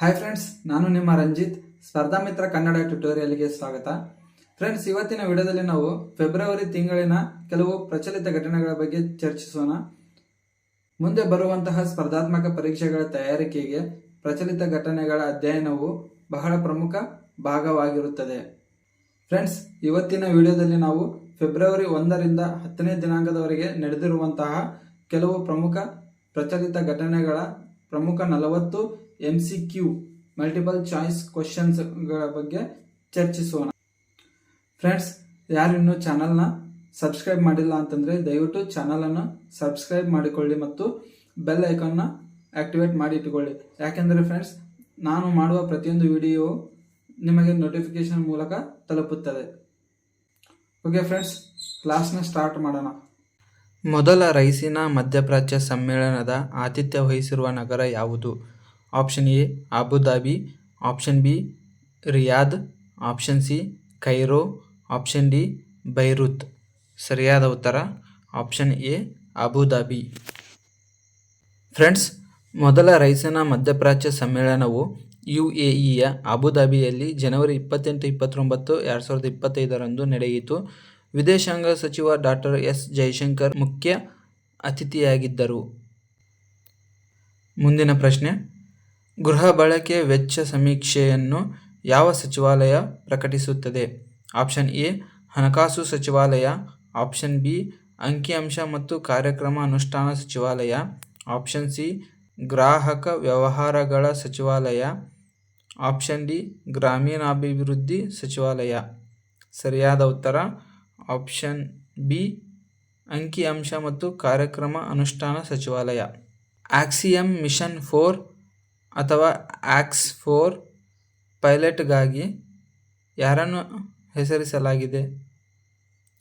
Hi friends ನಾನು ನಿಮ್ಮ ರಂಜಿತ್, ಸ್ಪರ್ಧಾ ಮಿತ್ರ ಕನ್ನಡ ಟ್ಯುಟೋರಿಯಲ್ಗೆ ಸ್ವಾಗತ. ಫ್ರೆಂಡ್ಸ್ ಇವತ್ತಿನ ವಿಡಿಯೋದಲ್ಲಿ ನಾವು ಫೆಬ್ರವರಿ ತಿಂಗಳಿನ ಕೆಲವು ಪ್ರಚಲಿತ ಘಟನೆಗಳ ಬಗ್ಗೆ ಚರ್ಚಿಸೋಣ. ಮುಂದೆ ಬರುವಂತಹ ಸ್ಪರ್ಧಾತ್ಮಕ ಪರೀಕ್ಷೆಗಳ ತಯಾರಿಕೆಗೆ ಪ್ರಚಲಿತ ಘಟನೆಗಳ ಅಧ್ಯಯನವು ಬಹಳ ಪ್ರಮುಖ ಭಾಗವಾಗಿರುತ್ತದೆ. ಫ್ರೆಂಡ್ಸ್ ಇವತ್ತಿನ ವಿಡಿಯೋದಲ್ಲಿ ನಾವು ಫೆಬ್ರವರಿ ಒಂದರಿಂದ ಹತ್ತನೇ ದಿನಾಂಕದವರೆಗೆ ನಡೆದಿರುವಂತಹ ಕೆಲವು ಪ್ರಮುಖ ಪ್ರಚಲಿತ ಘಟನೆಗಳ ಪ್ರಮುಖ ನಲವತ್ತು M C Q multiple choice ಕ್ವಶನ್ಸ್ಗಳ ಬಗ್ಗೆ ಚರ್ಚಿಸೋಣ. ಫ್ರೆಂಡ್ಸ್ ಯಾರು ಇನ್ನೂ ಚಾನಲ್ನ ಸಬ್ಸ್ಕ್ರೈಬ್ ಮಾಡಿಲ್ಲ ಅಂತಂದರೆ ದಯವಿಟ್ಟು ಚಾನಲನ್ನು ಸಬ್ಸ್ಕ್ರೈಬ್ ಮಾಡಿಕೊಳ್ಳಿ ಮತ್ತು ಬೆಲ್ ಐಕಾನ್ನ ಆಕ್ಟಿವೇಟ್ ಮಾಡಿ ಇಟ್ಟುಕೊಳ್ಳಿ. ಯಾಕೆಂದರೆ ಫ್ರೆಂಡ್ಸ್ ನಾನು ಮಾಡುವ ಪ್ರತಿಯೊಂದು ವಿಡಿಯೋ ನಿಮಗೆ ನೋಟಿಫಿಕೇಶನ್ ಮೂಲಕ ತಲುಪುತ್ತದೆ. ಓಕೆ ಫ್ರೆಂಡ್ಸ್ ಕ್ಲಾಸ್ನ ಸ್ಟಾರ್ಟ್ ಮಾಡೋಣ. ಮೊದಲ ರೈಸಿನ ಮಧ್ಯಪ್ರಾಚ್ಯ ಸಮ್ಮೇಳನದ ಆತಿಥ್ಯ ವಹಿಸಿರುವ ನಗರ ಯಾವುದು? Option A Abu Dhabi option B Riyadh option C Cairo option D Beirut ಸರಿಯಾದ ಉತ್ತರ ಆಪ್ಷನ್ ಎ ಅಬುಧಾಬಿ ಫ್ರೆಂಡ್ಸ್ ಮೊದಲ ರೈಸನ ಮಧ್ಯಪ್ರಾಚ್ಯ ಸಮ್ಮೇಳನವು ಯು ಎ ಇಯ ಅಬುಧಾಬಿಯಲ್ಲಿ ಜನವರಿ ಇಪ್ಪತ್ತೆಂಟು, ಇಪ್ಪತ್ತೊಂಬತ್ತು, ಎರಡು ಸಾವಿರದ ಇಪ್ಪತ್ತೈದರಂದು ನಡೆಯಿತು. ವಿದೇಶಾಂಗ ಸಚಿವ ಡಾಕ್ಟರ್ ಎಸ್. ಜೈಶಂಕರ್ ಮುಖ್ಯ ಅತಿಥಿಯಾಗಿದ್ದರು. ಮುಂದಿನ ಪ್ರಶ್ನೆ ಗೃಹ ಬಳಕೆ ವೆಚ್ಚ ಸಮೀಕ್ಷೆಯನ್ನು ಯಾವ ಸಚಿವಾಲಯ ಪ್ರಕಟಿಸುತ್ತದೆ? ಆಪ್ಷನ್ ಎ, ಹಣಕಾಸು ಸಚಿವಾಲಯ. ಆಪ್ಷನ್ ಬಿ, ಅಂಕಿಅಂಶ ಮತ್ತು ಕಾರ್ಯಕ್ರಮ ಅನುಷ್ಠಾನ ಸಚಿವಾಲಯ. ಆಪ್ಷನ್ ಸಿ, ಗ್ರಾಹಕ ವ್ಯವಹಾರಗಳ ಸಚಿವಾಲಯ. ಆಪ್ಷನ್ ಡಿ, ಗ್ರಾಮೀಣಾಭಿವೃದ್ಧಿ ಸಚಿವಾಲಯ. ಸರಿಯಾದ ಉತ್ತರ? ಆಪ್ಷನ್ ಬಿ, ಅಂಕಿಅಂಶ ಮತ್ತು ಕಾರ್ಯಕ್ರಮ ಅನುಷ್ಠಾನ ಸಚಿವಾಲಯ. ಆಕ್ಸಿಯಂ ಮಿಷನ್ ಫೋರ್ ಅಥವಾ ಆಕ್ಸ್ ಫೋರ್ ಪೈಲಟ್ಗಾಗಿ ಯಾರನ್ನು ಹೆಸರಿಸಲಾಗಿದೆ?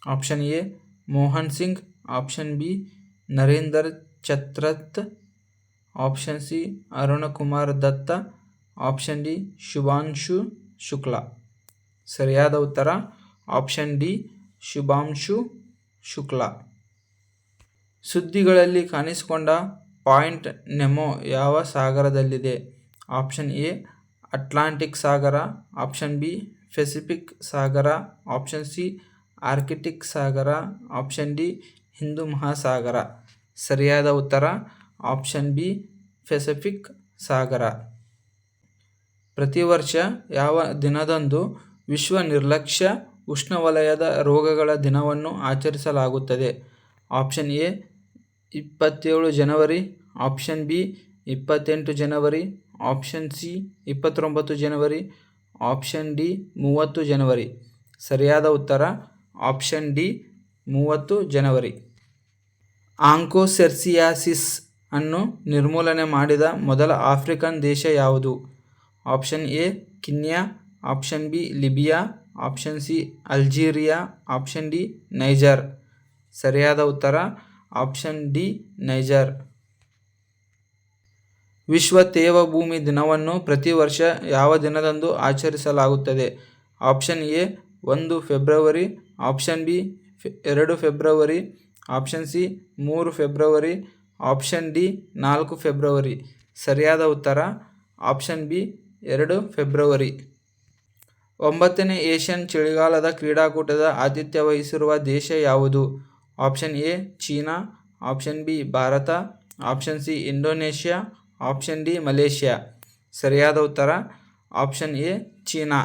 Option A, Mohan Singh. Option B, Narender Chhatrath. Option C, Arunkumar Datta. Option D, Shubhanshu Shukla. ಸರಿಯಾದ ಉತ್ತರ, ಆಪ್ಷನ್ ಡಿ, ಶುಭಾಂಶು ಶುಕ್ಲಾ. ಸುದ್ದಿಗಳಲ್ಲಿ ಕಾಣಿಸಿಕೊಂಡ ಪಾಯಿಂಟ್ ನೆಮೊ ಯಾವ ಸಾಗರದಲ್ಲಿದೆ? ಆಪ್ಷನ್ ಎ, ಅಟ್ಲಾಂಟಿಕ್ ಸಾಗರ. ಆಪ್ಷನ್ ಬಿ, ಪೆಸಿಫಿಕ್ ಸಾಗರ. ಆಪ್ಷನ್ ಸಿ, ಆರ್ಕಿಟಿಕ್ ಸಾಗರ. ಆಪ್ಷನ್ ಡಿ, ಹಿಂದೂ ಮಹಾಸಾಗರ. ಸರಿಯಾದ ಉತ್ತರ? ಆಪ್ಷನ್ ಬಿ, ಪೆಸಿಫಿಕ್ ಸಾಗರ. ಪ್ರತಿ ವರ್ಷ ಯಾವ ದಿನದಂದು ವಿಶ್ವ ನಿರ್ಲಕ್ಷ್ಯ ಉಷ್ಣವಲಯದ ರೋಗಗಳ ದಿನವನ್ನು ಆಚರಿಸಲಾಗುತ್ತದೆ? ಆಪ್ಷನ್ ಎ ಇಪ್ಪತ್ತೇಳು ಜನವರಿ ಆಪ್ಷನ್ ಬಿ ಇಪ್ಪತ್ತೆಂಟು ಜನವರಿ ಆಪ್ಷನ್ ಸಿ ಇಪ್ಪತ್ತೊಂಬತ್ತು ಜನವರಿ ಆಪ್ಷನ್ ಡಿ ಮೂವತ್ತು ಜನವರಿ. ಸರಿಯಾದ ಉತ್ತರ ಆಪ್ಷನ್ ಡಿ ಮೂವತ್ತು ಜನವರಿ. ಆಂಕೋಸೆರ್ಸಿಯಾಸಿಸ್ ಅನ್ನು ನಿರ್ಮೂಲನೆ ಮಾಡಿದ ಮೊದಲ ಆಫ್ರಿಕನ್ ದೇಶ ಯಾವುದು? Option A Kenya option B Libya option C Algeria option D Niger. ಸರಿಯಾದ ಉತ್ತರ ಆಪ್ಷನ್ ಡಿ, ನೈಜರ್. ವಿಶ್ವ ತೇವಭೂಮಿ ದಿನವನ್ನು ಪ್ರತಿ ವರ್ಷ ಯಾವ ದಿನದಂದು ಆಚರಿಸಲಾಗುತ್ತದೆ? ಆಪ್ಷನ್ ಎ, ಒಂದು ಫೆಬ್ರವರಿ. ಆಪ್ಷನ್ ಬಿ ಎರಡು ಫೆಬ್ರವರಿ. ಆಪ್ಷನ್ ಸಿ, ಮೂರು ಫೆಬ್ರವರಿ. ಆಪ್ಷನ್ ಡಿ, ನಾಲ್ಕು ಫೆಬ್ರವರಿ. ಸರಿಯಾದ ಉತ್ತರ? ಆಪ್ಷನ್ ಬಿ, ಎರಡು ಫೆಬ್ರವರಿ. ಒಂಬತ್ತನೇ ಏಷ್ಯನ್ ಚಳಿಗಾಲದ ಕ್ರೀಡಾಕೂಟದ ಆತಿಥ್ಯ ವಹಿಸಿರುವ ದೇಶ ಯಾವುದು? Option A China option B Bharat option C Indonesia option D Malaysia ಸರಿಯಾದ ಉತ್ತರ ಆಪ್ಷನ್ ಎ ಚೀನಾ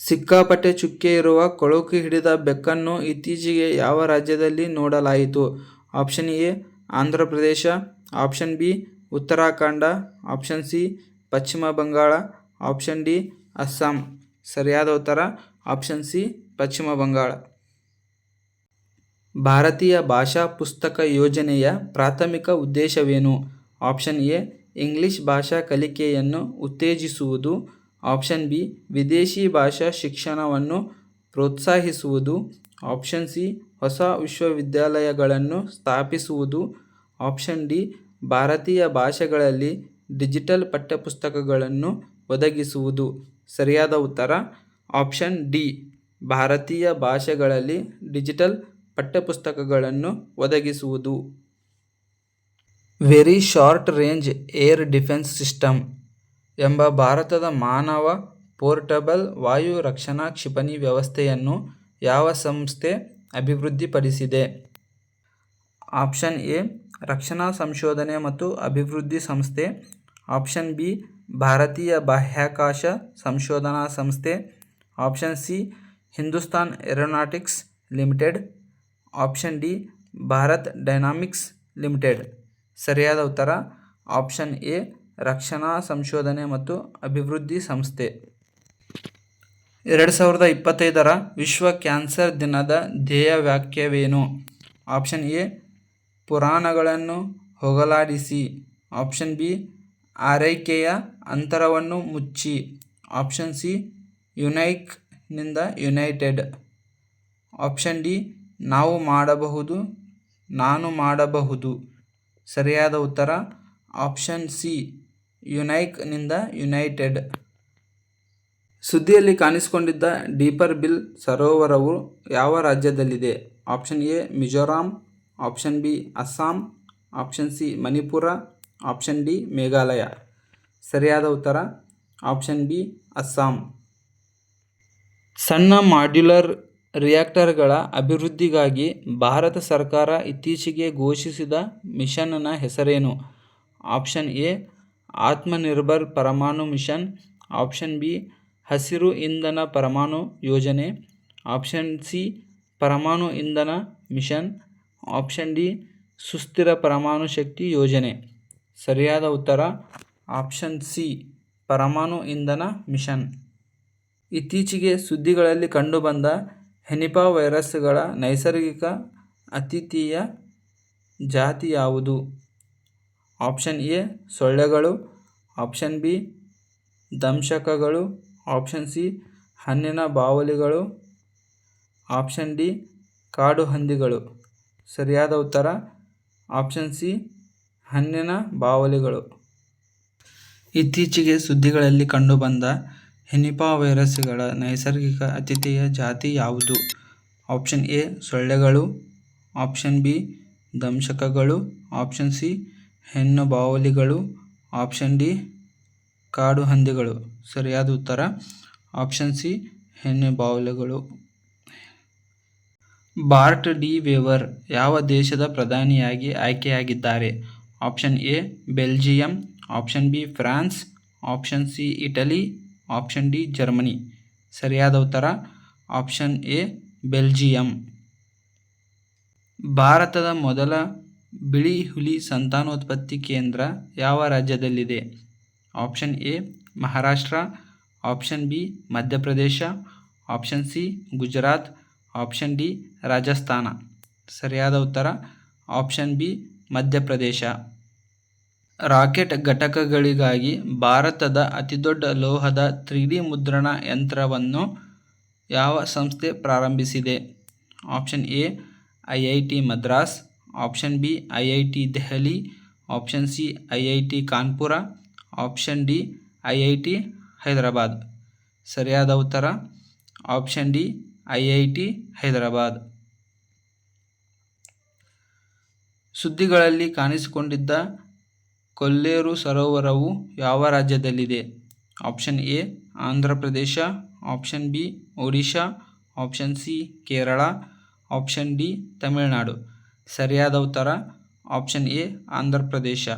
ಸಿಕ್ಕಾಪಟ್ಟೆ ಚುಕ್ಕೆ ಇರುವ ಕೊಳುಕು ಹಿಡಿದ ಬೆಕ್ಕನ್ನು ಇತ್ತೀಚೆಗೆ ಯಾವ ರಾಜ್ಯದಲ್ಲಿ ನೋಡಲಾಯಿತು? Option A Andhra Pradesh option B Uttarakhand option C Paschim Bangala option D Assam ಸರಿಯಾದ ಉತ್ತರ ಆಪ್ಷನ್ ಸಿ ಪಶ್ಚಿಮ ಬಂಗಾಳ ಭಾರತೀಯ ಭಾಷಾ ಪುಸ್ತಕ ಯೋಜನೆಯ ಪ್ರಾಥಮಿಕ ಉದ್ದೇಶವೇನು? ಆಪ್ಷನ್ ಎ, ಇಂಗ್ಲಿಷ್ ಭಾಷಾ ಕಲಿಕೆಯನ್ನು ಉತ್ತೇಜಿಸುವುದು. ಆಪ್ಷನ್ ಬಿ, ವಿದೇಶಿ ಭಾಷಾ ಶಿಕ್ಷಣವನ್ನು ಪ್ರೋತ್ಸಾಹಿಸುವುದು. ಆಪ್ಷನ್ ಸಿ, ಹೊಸ ವಿಶ್ವವಿದ್ಯಾಲಯಗಳನ್ನು ಸ್ಥಾಪಿಸುವುದು. ಆಪ್ಷನ್ ಡಿ, ಭಾರತೀಯ ಭಾಷೆಗಳಲ್ಲಿ ಡಿಜಿಟಲ್ ಪಠ್ಯಪುಸ್ತಕಗಳನ್ನು ಒದಗಿಸುವುದು. ಸರಿಯಾದ ಉತ್ತರ? ಆಪ್ಷನ್ ಡಿ, ಭಾರತೀಯ ಭಾಷೆಗಳಲ್ಲಿ ಡಿಜಿಟಲ್ ಪಠ್ಯಪುಸ್ತಕಗಳನ್ನು ಒದಗಿಸುವುದು. Very short range air defence system ಎಂಬ ಭಾರತದ ಮಾನವ ಪೋರ್ಟಬಲ್ ವಾಯು ರಕ್ಷಣಾ ಕ್ಷಿಪಣಿ ವ್ಯವಸ್ಥೆಯನ್ನು ಯಾವ ಸಂಸ್ಥೆ ಅಭಿವೃದ್ಧಿಪಡಿಸಿದೆ? ಆಪ್ಷನ್ ಎ ರಕ್ಷಣಾ ಸಂಶೋಧನೆ ಮತ್ತು ಅಭಿವೃದ್ಧಿ ಸಂಸ್ಥೆ. ಆಪ್ಷನ್ ಬಿ ಭಾರತೀಯ ಬಾಹ್ಯಾಕಾಶ ಸಂಶೋಧನಾ ಸಂಸ್ಥೆ. Option C Hindustan Aeronautics Limited. Option D, Bharat Dynamics Limited. ಸರಿಯಾದ ಉತ್ತರ, ಆಪ್ಷನ್ ಎ, ರಕ್ಷಣಾ ಸಂಶೋಧನೆ ಮತ್ತು ಅಭಿವೃದ್ಧಿ ಸಂಸ್ಥೆ. ಎರಡು ಸಾವಿರದ ಇಪ್ಪತ್ತೈದರ ವಿಶ್ವ ಕ್ಯಾನ್ಸರ್ ದಿನದ ಧ್ಯೇಯ ವಾಕ್ಯವೇನು? ಆಪ್ಷನ್ ಎ, ಪುರಾಣಗಳನ್ನು ಹೋಗಲಾಡಿಸಿ. ಆಪ್ಷನ್ ಬಿ, ಆರೈಕೆಯ ಅಂತರವನ್ನು ಮುಚ್ಚಿ. ಆಪ್ಷನ್ ಸಿ, ಯುನೈಕ್ನಿಂದ ಯುನೈಟೆಡ್. ಆಪ್ಷನ್ ಡಿ ನಾವು ಮಾಡಬಹುದು, ನಾನು ಮಾಡಬಹುದು? ಸರಿಯಾದ ಉತ್ತರ, ಆಪ್ಷನ್ ಸಿ ಯುನೈಕ್ನಿಂದ ಯುನೈಟೆಡ್. ಸುದ್ದಿಯಲ್ಲಿ ಕಾಣಿಸಿಕೊಂಡಿದ್ದ ಡೀಪರ್ ಬಿಲ್ ಸರೋವರವು ಯಾವ ರಾಜ್ಯದಲ್ಲಿದೆ? Option A, Mizoram. Option B, Assam. Option C, Manipur. Option D, Meghalaya. ಸರಿಯಾದ ಉತ್ತರ, ಆಪ್ಷನ್ ಬಿ, ಅಸ್ಸಾಂ. ಸಣ್ಣ ಮಾಡ್ಯುಲರ್ ರಿಯಾಕ್ಟರ್ಗಳ ಅಭಿವೃದ್ಧಿಗಾಗಿ ಭಾರತ ಸರ್ಕಾರ ಇತ್ತೀಚೆಗೆ ಘೋಷಿಸಿದ ಮಿಷನ್ನ ಹೆಸರೇನು? ಆಪ್ಷನ್ ಎ, ಆತ್ಮನಿರ್ಭರ್ ಪರಮಾಣು ಮಿಷನ್. ಆಪ್ಷನ್ ಬಿ, ಹಸಿರು ಇಂಧನ ಪರಮಾಣು ಯೋಜನೆ. ಆಪ್ಷನ್ ಸಿ, ಪರಮಾಣು ಇಂಧನ ಮಿಷನ್. ಆಪ್ಷನ್ ಡಿ, ಸುಸ್ಥಿರ ಪರಮಾಣು ಶಕ್ತಿ ಯೋಜನೆ. ಸರಿಯಾದ ಉತ್ತರ? ಆಪ್ಷನ್ ಸಿ, ಪರಮಾಣು ಇಂಧನ ಮಿಷನ್. ಇತ್ತೀಚೆಗೆ ಸುದ್ದಿಗಳಲ್ಲಿ ಕಂಡುಬಂದ ಹೆನಿಪಾ ವೈರಸ್ಗಳ ನೈಸರ್ಗಿಕ ಅತಿಥಿಯ ಜಾತಿ ಯಾವುದು? ಆಪ್ಷನ್ ಎ, ಸೊಳ್ಳೆಗಳು. ಆಪ್ಷನ್ ಬಿ, ದಂಶಕಗಳು. ಆಪ್ಷನ್ ಸಿ, ಹಣ್ಣಿನ ಬಾವಲಿಗಳು. ಆಪ್ಷನ್ ಡಿ, ಕಾಡು ಹಂದಿಗಳು. ಸರಿಯಾದ ಉತ್ತರ? ಆಪ್ಷನ್ ಸಿ, ಹಣ್ಣಿನ ಬಾವಲಿಗಳು. ಇತ್ತೀಚೆಗೆ ಸುದ್ದಿಗಳಲ್ಲಿ ಕಂಡುಬಂದ ಹೆನಿಪಾ ವೈರಸ್ಗಳ ನೈಸರ್ಗಿಕ ಅತಿಥಿಯ ಜಾತಿ ಯಾವುದು? ಆಪ್ಷನ್ ಎ, ಸೊಳ್ಳೆಗಳು. ಆಪ್ಷನ್ ಬಿ, ದಂಶಕಗಳು. ಆಪ್ಷನ್ ಸಿ, ಹೆಣ್ಣು ಬಾವಲಿಗಳು. ಆಪ್ಷನ್ ಡಿ, ಕಾಡು ಹಂದಿಗಳು. ಸರಿಯಾದ ಉತ್ತರ? ಆಪ್ಷನ್ ಸಿ, ಹೆಣ್ಣು ಬಾವಲಿಗಳು. ಬಾರ್ಟ್ ಡಿ ವೇವರ್ ಯಾವ ದೇಶದ ಪ್ರಧಾನಿಯಾಗಿ ಆಯ್ಕೆಯಾಗಿದ್ದಾರೆ? Option A, Belgium. Option B, France. Option C, Italy. Option D Germany ಸರಿಯಾದ ಉತ್ತರ ಆಪ್ಷನ್ ಎ ಬೆಲ್ಜಿಯಂ ಭಾರತದ ಮೊದಲ ಬಿಳಿ ಹುಲಿ ಸಂತಾನೋತ್ಪತ್ತಿ ಕೇಂದ್ರ ಯಾವ ರಾಜ್ಯದಲ್ಲಿದೆ? Option A Maharashtra. Option B Madhya Pradesh. Option C Gujarat. Option D Rajasthan. ಸರಿಯಾದ ಉತ್ತರ ಆಪ್ಷನ್ ಬಿ ಮಧ್ಯಪ್ರದೇಶ. ರಾಕೆಟ್ ಘಟಕಗಳಿಗಾಗಿ ಭಾರತದ ಅತಿದೊಡ್ಡ ಲೋಹದ ತ್ರೀ ಡಿ ಮುದ್ರಣ ಯಂತ್ರವನ್ನು ಯಾವ ಸಂಸ್ಥೆ ಪ್ರಾರಂಭಿಸಿದೆ? Option A I I T Madras. Option B I I T Delhi. Option C I I T Kanpur. Option D I I T Hyderabad. ಸರಿಯಾದ ಉತ್ತರ? Option D I I T Hyderabad. ಸುದ್ದಿಗಳಲ್ಲಿ ಕಾಣಿಸಿಕೊಂಡಿದ್ದ ಕೊಲ್ಲೇರು ಸರೋವರವು ಯಾವ ರಾಜ್ಯದಲ್ಲಿದೆ? Option A, Andhra Pradesh, option B Odisha option C, Kerala, option D, Tamil Nadu. ಸರಿಯಾದ ಉತ್ತರ, option A, Andhra Pradesh.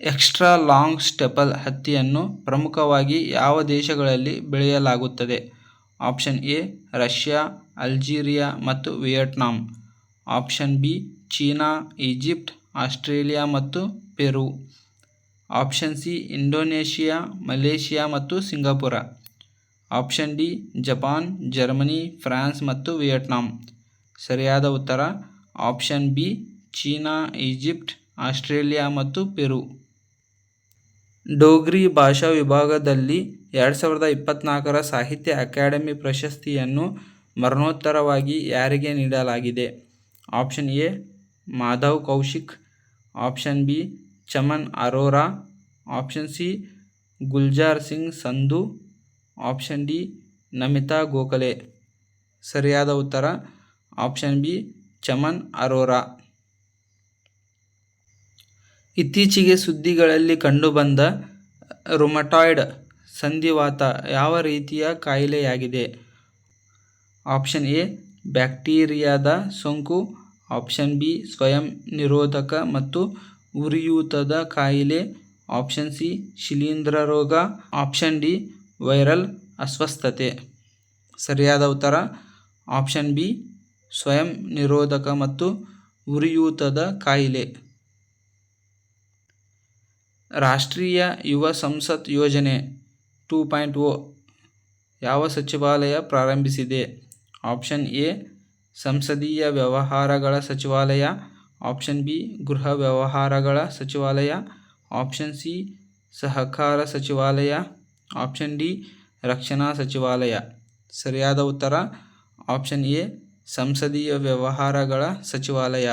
Extra long staple ಹತ್ತಿಯನ್ನು ಪ್ರಮುಖವಾಗಿ ಯಾವ ದೇಶಗಳಲ್ಲಿ ಬೆಳೆಯಲಾಗುತ್ತದೆ? ಆಪ್ಷನ್ ಎ, ರಷ್ಯಾ, ಅಲ್ಜೀರಿಯಾ ಮತ್ತು Vietnam. Option B, China, Egypt Australia ಮತ್ತು Peru. Option C, Indonesia, Malaysia ಮತ್ತು Singapore. Option D, Japan, Germany, France ಮತ್ತು ವಿಯೆಟ್ನಾಂ. ಸರಿಯಾದ ಉತ್ತರ, option B, China, Egypt, Australia ಮತ್ತು ಪೆರು. ಡೋಗ್ರಿ ಭಾಷಾ ವಿಭಾಗದಲ್ಲಿ ಎರಡು ಸಾವಿರದ ಇಪ್ಪತ್ನಾಲ್ಕರ ಸಾಹಿತ್ಯ ಅಕಾಡೆಮಿ ಪ್ರಶಸ್ತಿಯನ್ನು ಮರಣೋತ್ತರವಾಗಿ ಯಾರಿಗೆ ನೀಡಲಾಗಿದೆ? Option A, Madhav Kaushik. Option B, Chaman Arora. Option C, Gulzar Singh Sandhu. Option D, Namita Gokhale. ಸರಿಯಾದ ಉತ್ತರ, ಆಪ್ಷನ್ ಬಿ, ಚಮನ್ ಅರೋರಾ. ಇತ್ತೀಚೆಗೆ ಸುದ್ದಿಗಳಲ್ಲಿ ಕಂಡುಬಂದ ರುಮಟಾಯ್ಡ್ ಸಂಧಿವಾತ ಯಾವ ರೀತಿಯ ಕಾಯಿಲೆಯಾಗಿದೆ? ಆಪ್ಷನ್ ಎ, ಬ್ಯಾಕ್ಟೀರಿಯಾದ ಸೋಂಕು. ಆಪ್ಷನ್ ಬಿ ಸ್ವಯಂ ನಿರೋಧಕ ಮತ್ತು ಉರಿಯೂತದ ಕಾಯಿಲೆ. ಆಪ್ಷನ್ ಸಿ ಶಿಲೀಂಧ್ರ ರೋಗ. ಆಪ್ಷನ್ ಡಿ ವೈರಲ್ ಅಸ್ವಸ್ಥತೆ. ಸರಿಯಾದ ಉತ್ತರ? ಆಪ್ಷನ್ ಬಿ ಸ್ವಯಂ ನಿರೋಧಕ ಮತ್ತು ಉರಿಯೂತದ ಕಾಯಿಲೆ. ರಾಷ್ಟ್ರೀಯ ಯುವ ಸಂಸತ್ ಯೋಜನೆ ಟೂ ಪಾಯಿಂಟ್ ಓ ಯಾವ ಸಚಿವಾಲಯ ಪ್ರಾರಂಭಿಸಿದೆ? ಆಪ್ಷನ್ ಎ ಸಂಸದೀಯ ವ್ಯವಹಾರಗಳ ಸಚಿವಾಲಯ ಆಪ್ಷನ್ ಬಿ ಗೃಹ ವ್ಯವಹಾರಗಳ ಸಚಿವಾಲಯ ಆಪ್ಷನ್ ಸಿ ಸಹಕಾರ ಸಚಿವಾಲಯ ಆಪ್ಷನ್ ಡಿ ರಕ್ಷಣಾ ಸಚಿವಾಲಯ. ಸರಿಯಾದ ಉತ್ತರ? ಆಪ್ಷನ್ ಎ ಸಂಸದೀಯ ವ್ಯವಹಾರಗಳ ಸಚಿವಾಲಯ.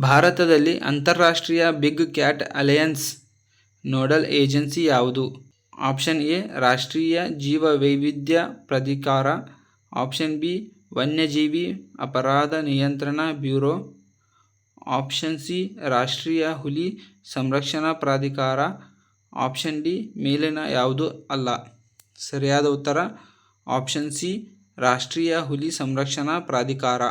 ಭಾರತದಲ್ಲಿ ಅಂತಾರಾಷ್ಟ್ರೀಯ big cat alliance nodal agency ಯಾವುದು? ಆಪ್ಷನ್ ಎ ರಾಷ್ಟ್ರೀಯ ಜೀವ ವೈವಿಧ್ಯ ಪ್ರಾಧಿಕಾರ. ಆಪ್ಷನ್ ಬಿ, ವನ್ಯಜೀವಿ ಅಪರಾಧ ನಿಯಂತ್ರಣ ಬ್ಯೂರೋ. ಆಪ್ಷನ್ ಸಿ, ರಾಷ್ಟ್ರೀಯ ಹುಲಿ ಸಂರಕ್ಷಣಾ ಪ್ರಾಧಿಕಾರ. ಆಪ್ಷನ್ ಡಿ, ಮೇಲಿನ ಯಾವುದು ಅಲ್ಲ. ಸರಿಯಾದ ಉತ್ತರ, ಆಪ್ಷನ್ ಸಿ, ರಾಷ್ಟ್ರೀಯ ಹುಲಿ ಸಂರಕ್ಷಣಾ ಪ್ರಾಧಿಕಾರ.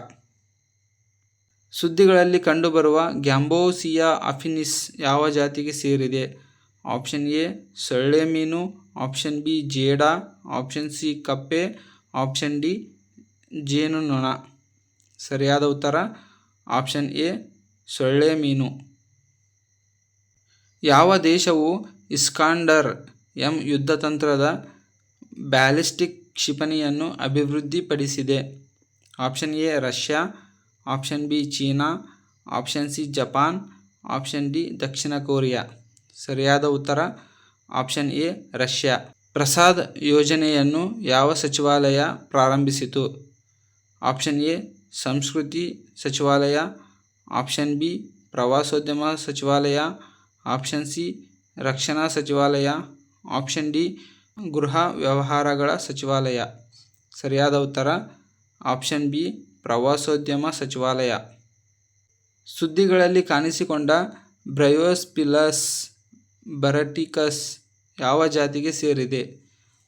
ಸುದ್ದಿಗಳಲ್ಲಿ ಕಂಡುಬರುವ ಗ್ಯಾಂಬೋಸಿಯಾ ಅಫಿನಿಸ್ ಯಾವ ಜಾತಿಗೆ ಸೇರಿದೆ? ಆಪ್ಷನ್ ಎ, ಸೊಳ್ಳೆ ಮೀನು. ಆಪ್ಷನ್ ಬಿ, ಜೇಡ. ಆಪ್ಷನ್ ಸಿ, ಕಪ್ಪೆ. ಆಪ್ಷನ್ ಡಿ ಜೇನುನೊಣ ಸರಿಯಾದ ಉತ್ತರ ಆಪ್ಷನ್ ಎ ಸೊಳ್ಳೆ ಮೀನು. ಯಾವ ದೇಶವು ಇಸ್ಕಾಂಡರ್ ಎಂ ಯುದ್ಧತಂತ್ರದ ಬ್ಯಾಲಿಸ್ಟಿಕ್ ಕ್ಷಿಪಣಿಯನ್ನು ಅಭಿವೃದ್ಧಿಪಡಿಸಿದೆ? Option A Russia. Option B China. Option C Japan. Option D Dakshina Korea. ಸರಿಯಾದ ಉತ್ತರ ಆಪ್ಷನ್ ಎ ರಷ್ಯಾ. ಪ್ರಸಾದ್ ಯೋಜನೆಯನ್ನು ಯಾವ ಸಚಿವಾಲಯ ಪ್ರಾರಂಭಿಸಿತು? ಆಪ್ಷನ್ ಎ, ಸಂಸ್ಕೃತಿ ಸಚಿವಾಲಯ. ಆಪ್ಷನ್ ಬಿ, ಪ್ರವಾಸೋದ್ಯಮ ಸಚಿವಾಲಯ. ಆಪ್ಷನ್ ಸಿ, ರಕ್ಷಣಾ ಸಚಿವಾಲಯ. ಆಪ್ಷನ್ ಡಿ, ಗೃಹ ವ್ಯವಹಾರಗಳ ಸಚಿವಾಲಯ. ಸರಿಯಾದ ಉತ್ತರ? ಆಪ್ಷನ್ ಬಿ, ಪ್ರವಾಸೋದ್ಯಮ ಸಚಿವಾಲಯ. ಸುದ್ದಿಗಳಲ್ಲಿ ಕಾಣಿಸಿಕೊಂಡ ಬ್ರಯೋಸ್ಪಿಲಸ್ ಬರಟಿಕಸ್ ಯಾವ ಜಾತಿಗೆ ಸೇರಿದೆ?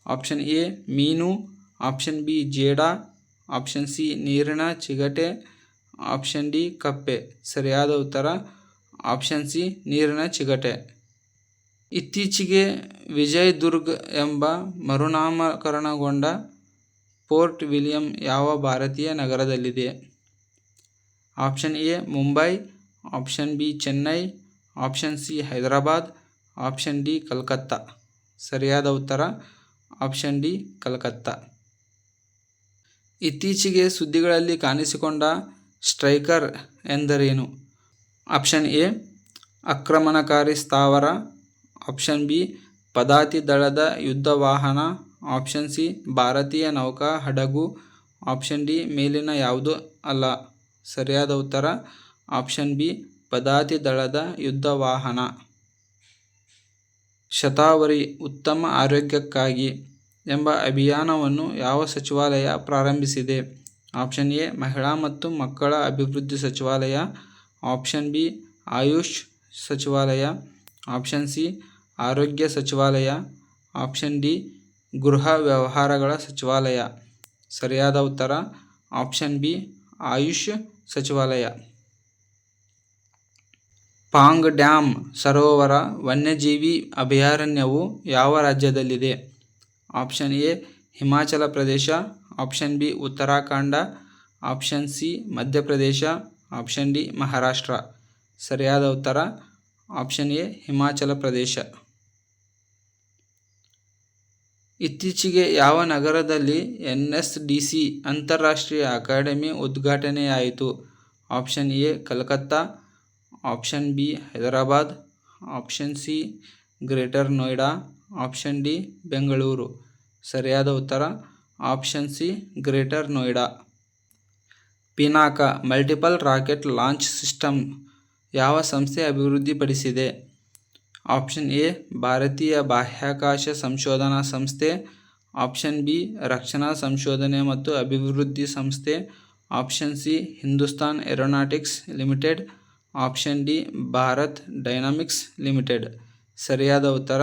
ಆಪ್ಷನ್ ಎ, ಮೀನು. ಆಪ್ಷನ್ ಬಿ, ಜೇಡ. ಆಪ್ಷನ್ ಸಿ, ನೀರಿನ ಚಿಗಟೆ. ಆಪ್ಷನ್ ಡಿ, ಕಪ್ಪೆ. ಸರಿಯಾದ ಉತ್ತರ, ಆಪ್ಷನ್ ಸಿ, ನೀರಿನ ಚಿಗಟೆ. ಇತ್ತೀಚೆಗೆ ವಿಜಯ್ ದುರ್ಗ್ ಎಂಬ ಮರುನಾಮಕರಣಗೊಂಡ ಪೋರ್ಟ್ ವಿಲಿಯಂ ಯಾವ ಭಾರತೀಯ ನಗರದಲ್ಲಿದೆ? Option A, Mumbai. Option B, Chennai. Option C, Hyderabad. Option D, Calcutta. ಸರಿಯಾದ ಉತ್ತರ ಆಪ್ಷನ್ ಡಿ ಕಲ್ಕತ್ತಾ. ಇತ್ತೀಚೆಗೆ ಸುದ್ದಿಗಳಲ್ಲಿ ಕಾಣಿಸಿಕೊಂಡ ಸ್ಟ್ರೈಕರ್ ಎಂದರೇನು? ಆಪ್ಷನ್ ಎ ಆಕ್ರಮಣಕಾರಿ ಸ್ಥಾವರ. ಆಪ್ಷನ್ ಬಿ ಪದಾತಿ ದಳದ ಯುದ್ಧ ವಾಹನ. ಆಪ್ಷನ್ ಸಿ ಭಾರತೀಯ ನೌಕಾ ಹಡಗು. ಆಪ್ಷನ್ ಡಿ ಮೇಲಿನ ಯಾವುದು ಅಲ್ಲ? ಸರಿಯಾದ ಉತ್ತರ ಆಪ್ಷನ್ ಬಿ ಪದಾತಿ ದಳದ ಯುದ್ಧ ವಾಹನ. ಶತಾವರಿ ಉತ್ತಮ ಆರೋಗ್ಯಕ್ಕಾಗಿ ಎಂಬ ಅಭಿಯಾನವನ್ನು ಯಾವ ಸಚಿವಾಲಯ ಪ್ರಾರಂಭಿಸಿದೆ? ಆಪ್ಷನ್ ಎ, ಮಹಿಳಾ ಮತ್ತು ಮಕ್ಕಳ ಅಭಿವೃದ್ಧಿ ಸಚಿವಾಲಯ. ಆಪ್ಷನ್ ಬಿ, ಆಯುಷ್ ಸಚಿವಾಲಯ. ಆಪ್ಷನ್ ಸಿ, ಆರೋಗ್ಯ ಸಚಿವಾಲಯ. ಆಪ್ಷನ್ ಡಿ, ಗೃಹ ವ್ಯವಹಾರಗಳ ಸಚಿವಾಲಯ. ಸರಿಯಾದ ಉತ್ತರ? ಆಪ್ಷನ್ ಬಿ, ಆಯುಷ್ ಸಚಿವಾಲಯ. ಪಾಂಗ್ ಡ್ಯಾಮ್ ಸರೋವರ ವನ್ಯಜೀವಿ ಅಭಯಾರಣ್ಯವು ಯಾವ ರಾಜ್ಯದಲ್ಲಿದೆ? Option A, Himachal Pradesh. Option B, Uttarakhand. Option C, Madhya Pradesh. Option D, Maharashtra. ಸರಿಯಾದ ಉತ್ತರ? Option A, Himachal Pradesh. ಇತ್ತೀಚೆಗೆ ಯಾವ ನಗರದಲ್ಲಿ ಎನ್ ಎಸ್ ಡಿ ಸಿ ಅಂತಾರಾಷ್ಟ್ರೀಯ academy ಉದ್ಘಾಟನೆಯಾಯಿತು? Option A, Calcutta. Option B Hyderabad, option C greater Noida, option D Bengaluru. ಸರಿಯಾದ ಉತ್ತರ, option C greater Noida. Pinaka, multiple rocket launch system ಯಾವ ಸಂಸ್ಥೆ ಅಭಿವೃದ್ಧಿಪಡಿಸಿದೆ? Option A, ಭಾರತೀಯ ಬಾಹ್ಯಾಕಾಶ ಸಂಶೋಧನಾ ಸಂಸ್ಥೆ. ಆಪ್ಷನ್ ಬಿ, ರಕ್ಷಣಾ ಸಂಶೋಧನೆ ಮತ್ತು ಅಭಿವೃದ್ಧಿ ಸಂಸ್ಥೆ. Option C, Hindustan aeronautics limited. Option D Bharat dynamics limited. ಸರಿಯಾದ ಉತ್ತರ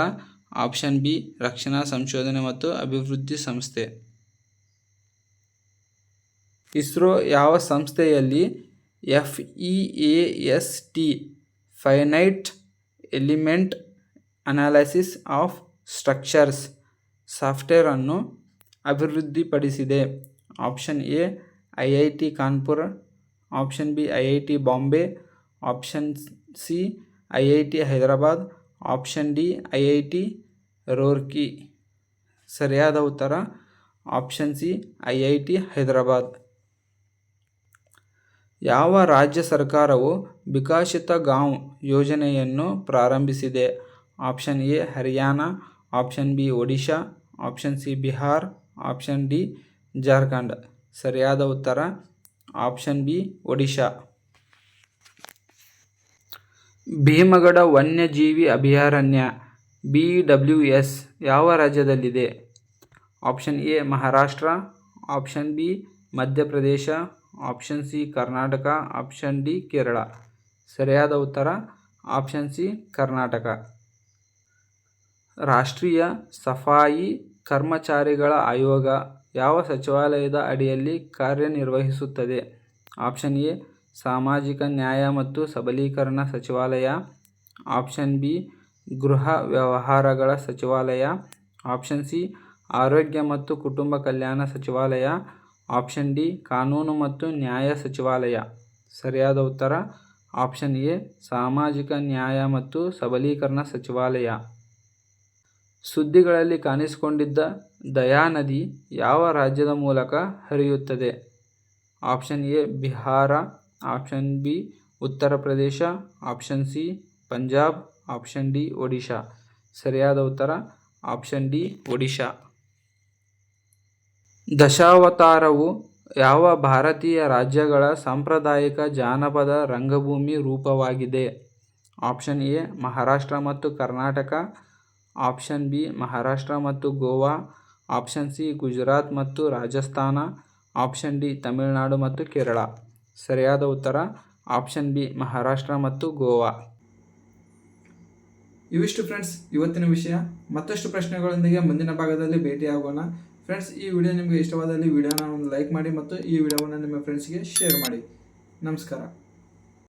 ಆಪ್ಷನ್ ಬಿ ರಕ್ಷಣಾ ಸಂಶೋಧನೆ ಮತ್ತು ಅಭಿವೃದ್ಧಿ ಸಂಸ್ಥೆ. ಇಸ್ರೋ ಯಾವ ಸಂಸ್ಥೆಯಲ್ಲಿ F E S T finite element analysis of structures ಸಾಫ್ಟ್ವೇರನ್ನು ಅಭಿವೃದ್ಧಿಪಡಿಸಿದೆ? Option A I I T Kanpur, option B I I T Bombay option C, I I T Hyderabad, option D, I I T Roorkee. ಸರಿಯಾದ ಉತ್ತರ, option C, I I T Hyderabad. ಯಾವ ರಾಜ್ಯ ಸರ್ಕಾರವು ವಿಕಸಿತ ಗಾಂವ್ ಯೋಜನೆಯನ್ನು ಪ್ರಾರಂಭಿಸಿದೆ? Option A, Haryana, option B, Odisha, option C, Bihar, option D, Jharkhand. ಸರಿಯಾದ ಉತ್ತರ, option B, Odisha. Bhimgad ವನ್ಯಜೀವಿ ಅಭಯಾರಣ್ಯ, ಬಿ ಡಬ್ಲ್ಯೂ ಎಸ್ ಯಾವ ರಾಜ್ಯದಲ್ಲಿದೆ? Option A, Maharashtra. Option B, Madhya Pradesh. Option C, Karnataka. Option D, Kerala. ಸರಿಯಾದ ಉತ್ತರ? Option C, Karnataka. ರಾಷ್ಟ್ರೀಯ ಸಫಾಯಿ ಕರ್ಮಚಾರಿಗಳ ಆಯೋಗ ಯಾವ ಸಚಿವಾಲಯದ ಅಡಿಯಲ್ಲಿ ಕಾರ್ಯನಿರ್ವಹಿಸುತ್ತದೆ? ಆಪ್ಷನ್ ಎ ಸಾಮಾಜಿಕ ನ್ಯಾಯ ಮತ್ತು ಸಬಲೀಕರಣ ಸಚಿವಾಲಯ, ಆಪ್ಷನ್ ಬಿ, ಗೃಹ ವ್ಯವಹಾರಗಳ ಸಚಿವಾಲಯ, ಆಪ್ಷನ್ ಸಿ, ಆರೋಗ್ಯ ಮತ್ತು ಕುಟುಂಬ ಕಲ್ಯಾಣ ಸಚಿವಾಲಯ, ಆಪ್ಷನ್ ಡಿ, ಕಾನೂನು ಮತ್ತು ನ್ಯಾಯ ಸಚಿವಾಲಯ. ಸರಿಯಾದ ಉತ್ತರ? ಆಪ್ಷನ್ ಎ, ಸಾಮಾಜಿಕ ನ್ಯಾಯ ಮತ್ತು ಸಬಲೀಕರಣ ಸಚಿವಾಲಯ. ಸುದ್ದಿಗಳಲ್ಲಿ ಕಾಣಿಸಿಕೊಂಡಿದ್ದ ದಯಾ ನದಿ ಯಾವ ರಾಜ್ಯದ ಮೂಲಕ ಹರಿಯುತ್ತದೆ? Option A, Bihar option B, Uttar Pradesh, option C, Punjab, option D, Odisha. ಸರಿಯಾದ ಉತ್ತರ, ಆಪ್ಷನ್ ಡಿ, ಒಡಿಶಾ. ದಶಾವತಾರವು ಯಾವ ಭಾರತೀಯ ರಾಜ್ಯಗಳ ಸಾಂಪ್ರದಾಯಿಕ ಜಾನಪದ ರಂಗಭೂಮಿ ರೂಪವಾಗಿದೆ? ಆಪ್ಷನ್ ಎ, ಮಹಾರಾಷ್ಟ್ರ ಮತ್ತು ಕರ್ನಾಟಕ. ಆಪ್ಷನ್ ಬಿ, ಮಹಾರಾಷ್ಟ್ರ ಮತ್ತು ಗೋವಾ. ಆಪ್ಷನ್ ಸಿ, ಗುಜರಾತ್ ಮತ್ತು ರಾಜಸ್ಥಾನ. ಆಪ್ಷನ್ ಡಿ, ತಮಿಳುನಾಡು ಮತ್ತು ಕೇರಳ. ಸರಿಯಾದ ಉತ್ತರ, ಆಪ್ಷನ್ ಬಿ, ಮಹಾರಾಷ್ಟ್ರ ಮತ್ತು ಗೋವಾ. ಇವಿಷ್ಟು ಫ್ರೆಂಡ್ಸ್, ಇವತ್ತಿನ ವಿಷಯ. ಮತ್ತಷ್ಟು ಪ್ರಶ್ನೆಗಳೊಂದಿಗೆ ಮುಂದಿನ ಭಾಗದಲ್ಲಿ ಭೇಟಿಯಾಗೋಣ. ಫ್ರೆಂಡ್ಸ್, ಈ ವಿಡಿಯೋ ನಿಮಗೆ ಇಷ್ಟವಾದಲ್ಲಿ ವಿಡಿಯೋನ ಒಂದು ಲೈಕ್ ಮಾಡಿ ಮತ್ತು ಈ ವಿಡಿಯೋವನ್ನು ನಿಮ್ಮ ಫ್ರೆಂಡ್ಸ್ಗೆ ಶೇರ್ ಮಾಡಿ. ನಮಸ್ಕಾರ.